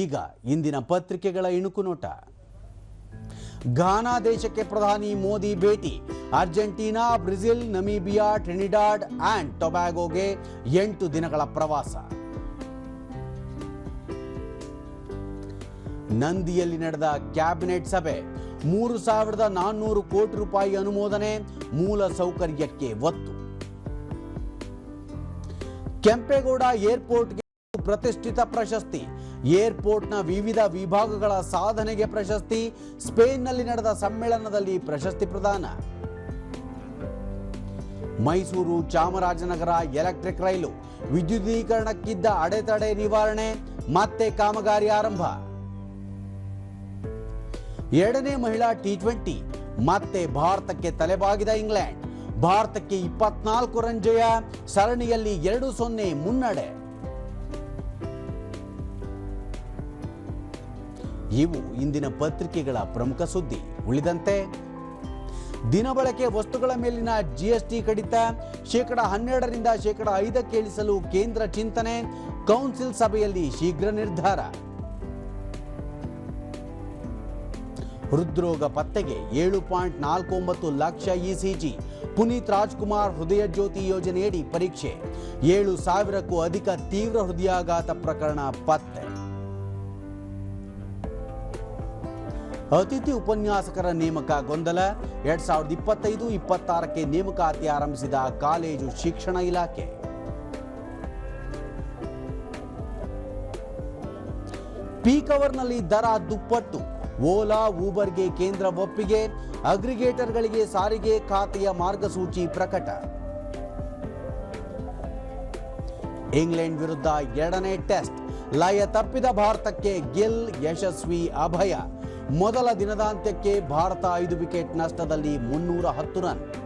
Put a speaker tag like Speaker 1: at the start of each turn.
Speaker 1: ಈಗ ಇಂದಿನ ಪತ್ರಿಕೆಗಳ ಇಣುಕು ನೋಟ ಘಾನಾ ದೇಶಕ್ಕೆ ಪ್ರಧಾನಿ ಮೋದಿ ಭೇಟಿ. Argentina, Brazil, Namibia, Trinidad and ಟೊಬ್ಯಾಗೋಗೆ ಎಂಟು ದಿನಗಳ ಪ್ರವಾಸ. ನಂದಿಯಲ್ಲಿ ನಡೆದ ಕ್ಯಾಬಿನೆಟ್ ಸಭೆ. ಮೂರು ಸಾವಿರದ ನಾನ್ನೂರು ಕೋಟಿ ರೂಪಾಯಿ ಅನುಮೋದನೆ, ಮೂಲ ಸೌಕರ್ಯಕ್ಕೆ ಒತ್ತು. ಕೆಂಪೇಗೌಡ ಏರ್ಪೋರ್ಟ್ಗೆ ಪ್ರತಿಷ್ಠಿತ ಪ್ರಶಸ್ತಿ. ಏರ್ಪೋರ್ಟ್ನ ವಿವಿಧ ವಿಭಾಗಗಳ ಸಾಧನೆಗೆ ಪ್ರಶಸ್ತಿ. ಸ್ಪೇನ್ನಲ್ಲಿ ನಡೆದ ಸಮ್ಮೇಳನದಲ್ಲಿ ಪ್ರಶಸ್ತಿ ಪ್ರದಾನ. ಮೈಸೂರು ಚಾಮರಾಜನಗರ ಎಲೆಕ್ಟ್ರಿಕ್ ರೈಲು ವಿದ್ಯುದೀಕರಣಕ್ಕಿದ್ದ ಅಡೆತಡೆ ನಿವಾರಣೆ. ಮತ್ತೆ ಕಾಮಗಾರಿ ಆರಂಭ. ಎರಡನೇ ಮಹಿಳಾ ಟಿ ಟ್ವೆಂಟಿ ಮತ್ತೆ ಭಾರತಕ್ಕೆ ತಲೆಬಾಗಿದ ಇಂಗ್ಲೆಂಡ್. ಭಾರತಕ್ಕೆ ಇಪ್ಪತ್ನಾಲ್ಕು ರನ್ ಜಯ. ಸರಣಿಯಲ್ಲಿ ಎರಡು ಸೊನ್ನೆ ಮುನ್ನಡೆ. ಇವು ಇಂದಿನ ಪತ್ರಿಕೆಗಳ ಪ್ರಮುಖ ಸುದ್ದಿ. ಉಳಿದಂತೆ ದಿನಬಳಕೆ ವಸ್ತುಗಳ ಮೇಲಿನ ಜಿಎಸ್ಟಿ ಕಡಿತ, ಶೇಕಡ ಹನ್ನೆರಡರಿಂದ ಶೇಕಡ ಐದಕ್ಕೆ ಇಳಿಸಲು ಕೇಂದ್ರ ಚಿಂತನೆ, ಕೌನ್ಸಿಲ್ ಸಭೆಯಲ್ಲಿ ಶೀಘ್ರ ನಿರ್ಧಾರ. ಹೃದ್ರೋಗ ಪತ್ತೆಗೆ ಏಳು ಪಾಯಿಂಟ್ ನಾಲ್ಕು ಒಂಬತ್ತು ಲಕ್ಷ ಇಸಿಜಿ ಪುನೀತ್ ರಾಜ್ಕುಮಾರ್ ಹೃದಯ ಜ್ಯೋತಿ ಯೋಜನೆಯಡಿ ಪರೀಕ್ಷೆ. ಏಳು ಸಾವಿರಕ್ಕೂ ಅಧಿಕ ತೀವ್ರ ಹೃದಯಾಘಾತ ಪ್ರಕರಣ ಪತ್ತೆ. ಅತಿಥಿ ಉಪನ್ಯಾಸಕರ ನೇಮಕ ಗೊಂದಲ. ಎರಡ್ ಸಾವಿರದ ಇಪ್ಪತ್ತೈದು, ಇಪ್ಪತ್ತಾರಕ್ಕೆ ನೇಮಕಾತಿ ಆರಂಭಿಸಿದ ಕಾಲೇಜು ಶಿಕ್ಷಣ ಇಲಾಖೆ. ಪೀಕ್ ಅವರ್ನಲ್ಲಿ ದರ ದುಪ್ಪಟ್ಟು. ಓಲಾ, ಊಬರ್ಗೆ ಕೇಂದ್ರ ಒಪ್ಪಿಗೆ. ಅಗ್ರಿಗೇಟರ್ಗಳಿಗೆ ಸಾರಿಗೆ ಖಾತೆಯ ಮಾರ್ಗಸೂಚಿ ಪ್ರಕಟ. ಇಂಗ್ಲೆಂಡ್ ವಿರುದ್ಧ ಎರಡನೇ ಟೆಸ್ಟ್. ಲಯ ತಪ್ಪಿದ ಭಾರತಕ್ಕೆ ಗಿಲ್ ಯಶಸ್ವಿ ಅಭಯ. ಮೊದಲ ದಿನದಾಂತ್ಯಕ್ಕೆ ಭಾರತ ಐದು ವಿಕೆಟ್ ನಷ್ಟದಲ್ಲಿ ಮುನ್ನೂರ ಹತ್ತು ರನ್.